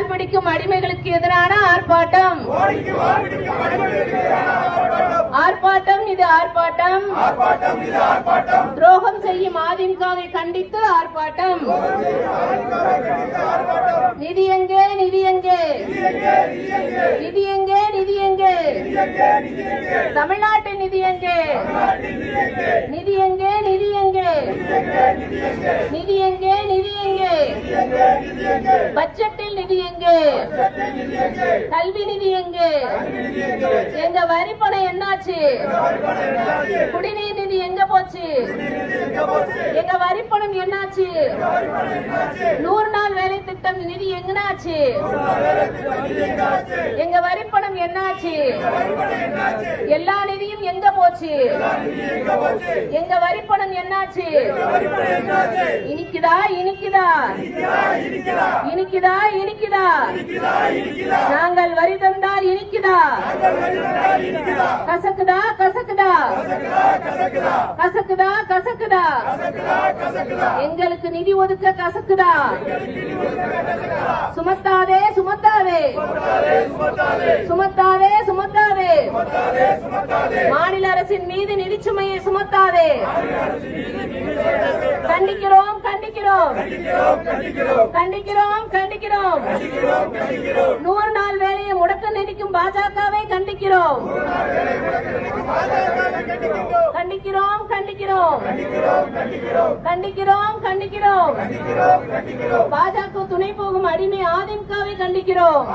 வால் பிடிக்கும் அடிமைகளுக்கு எதிரான ஆர்ப்பாட்டம். ஆர்ப்பாட்டம் இது ஆர்ப்பாட்டம். துரோகம் செய்யும் அதிமுகவை கண்டித்து ஆர்ப்பாட்டம். நிதி எங்கே நிதி எங்கே? நிதி எங்கே நிதி எங்கே? எங்கே நிதி எங்கே? நிதி எங்கே நிதி எங்கே? நிதி எங்கே? பட்ஜெட்டில் நிதி எங்கே? கல்வி நிதி எங்கே? எங்க வரி பணம் என்னாச்சு? குடிநீர் நிதி எங்க போச்சு? எங்க வரி பணம் என்னாச்சு? நூறு நாள் வேலை திட்டம் நிதி எங்கனாச்சு? எங்க வரி பணம் என்னாச்சு? எல்லா நிதியும் எங்க போச்சு? எங்க வரி பணம் என்னாச்சு? இனிக்குதா? இனிக்குதா? இனிக்குதா இனிக்குதா நாங்கள் வரி தந்தால் இனிக்குதா கசக்குதா கசக்குதா. கசக்குதா கசக்குதா. எங்களுக்கு நிதி ஒதுக்க கசக்குதா. சுமத்தாதே சுமத்தாதே. சுமத்தாதே சுமத்தாதே. மாநில அரசின் மீது நிதி சுமையை சுமத்தாதே. கண்டிக்கிறோம் கண்டிக்கிறோம். கண்டிக்கிறோம் கண்டிக்கிறோம். நூறு நாள் வேலையை முடக்க நினைக்கும் பாஜகவை கண்டிக்கிறோம். கண்டிக்கிறோம் கண்டிக்கிறோம். கண்டிக்கிறோம் கண்டிக்கிறோம். பாஜக துணை போகும் அடிமை அதிமுகவை கண்டிக்கிறோம்.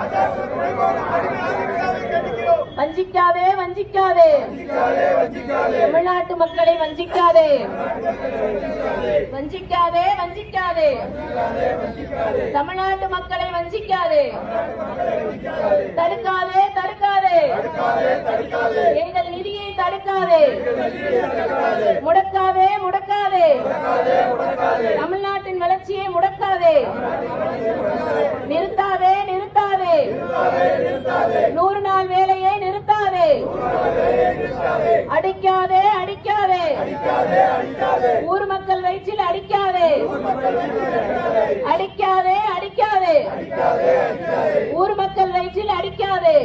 வஞ்சிக்காதே வஞ்சிக்காதே. தமிழ்நாட்டு மக்களை வஞ்சிக்காதே. வஞ்சிக்காதே வஞ்சிக்காதே. தமிழ்நாட்டு மக்களை வஞ்சிக்காதே. தடுக்காதே தடுக்காதே. எங்கள் நிதியை தடுக்காதே. முடக்காதே முடக்காதே. தமிழ்நாட்டின் வளர்ச்சியை முடக்காதே. நிறுத்தாதே நிறுத்தாதே. நூறு நாள் வேலையை நிறுத்தாதே. அடிக்காதே அடிக்காதே. ஊர் மக்கள் வயிற்றில் அடிக்காதே. அடிக்காதே. அடிக்காதே ஊர் மக்கள் வயிற்றில் அடிக்காதே.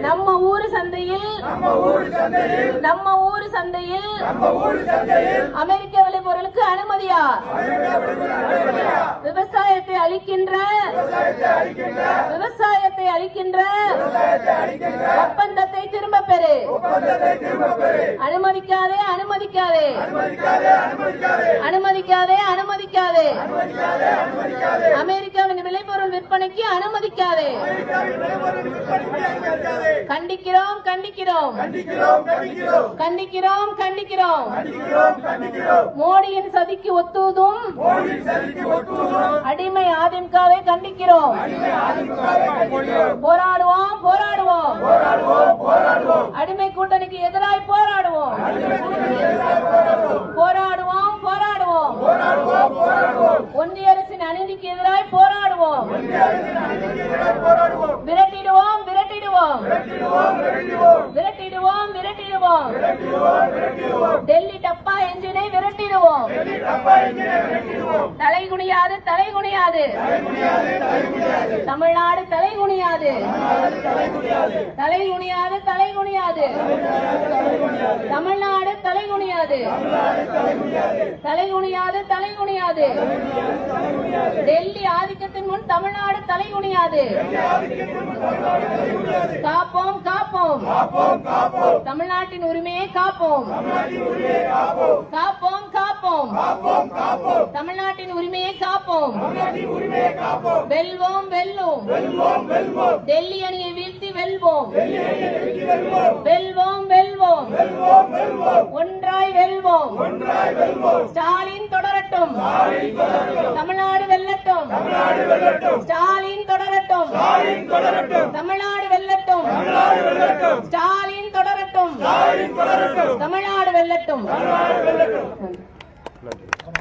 நம்ம ஊர் சந்தையில் நம்ம ஊர் சந்தையில் அமெரிக்க விளைபொருளுக்கு அனுமதியா? விவசாயத்தை அளிக்கின்ற விவசாயத்தை அளிக்கின்ற பெறு அனுமதிக்காதே அனுமதிக்காதே. அனுமதிக்காதே அனுமதிக்காதே. அமெரிக்காவின் விளைபொருள் விற்பனைக்கு அனுமதிக்காதே. கண்டிக்கிறோம் கண்டிக்கிறோம். கண்டிக்கிறோம் கண்டிக்கிறோம். மோடியின் சதிக்கு ஒத்துவதும் அடிமை அதிமுகவை கண்டிக்கிறோம். போராடுவோம் போராடுவோம். அடிமை கூட்டணிக்கு எதிராய் போராடுவோம். போராடுவோம் போராடுவோம். ஒன்றிய அரசின் அநீதிக்கு எதிராய் போராடுவோம். விரட்டிடுவோம் விரட்டிடுவோம். விரட்டிடுவோம் விரட்டிடுவோம். டெல்லி விரட்டிடுவோம் தலை குனியாது தலை குனியாது தமிழ்நாடு தலை குனியாது தலை குனியாது தலை குனியாது தமிழ்நாடு தலை குனியாது தலை குனியாது தலை குனியாது டெல்லி ஆதிக்கத்தின் முன் தமிழ்நாடு தலை குனியாது காப்போம் காப்போம். தமிழ்நாட்டின் உரிமையை காப்போம். காப்போம் காப்போம். தமிழ்நாட்டின் உரிமையை காப்போம். வெல்வோம் வெல்லும் டெல்லி அணியை வீழ்த்தி வெல்வோம். வெல்வோம். வெல்வோம் ஒன்றாய் வெல்வோம். ஸ்டாலின் தொடரட்டும். தமிழ்நாடு வெல்லட்டும். ஸ்டாலின் தொடரட்டும். தமிழ்நாடு வெல்லட்டும். ஸ்டாலின் தொடரட்டும். தமிழ்நாடு வெல்லட்டும். Gracias.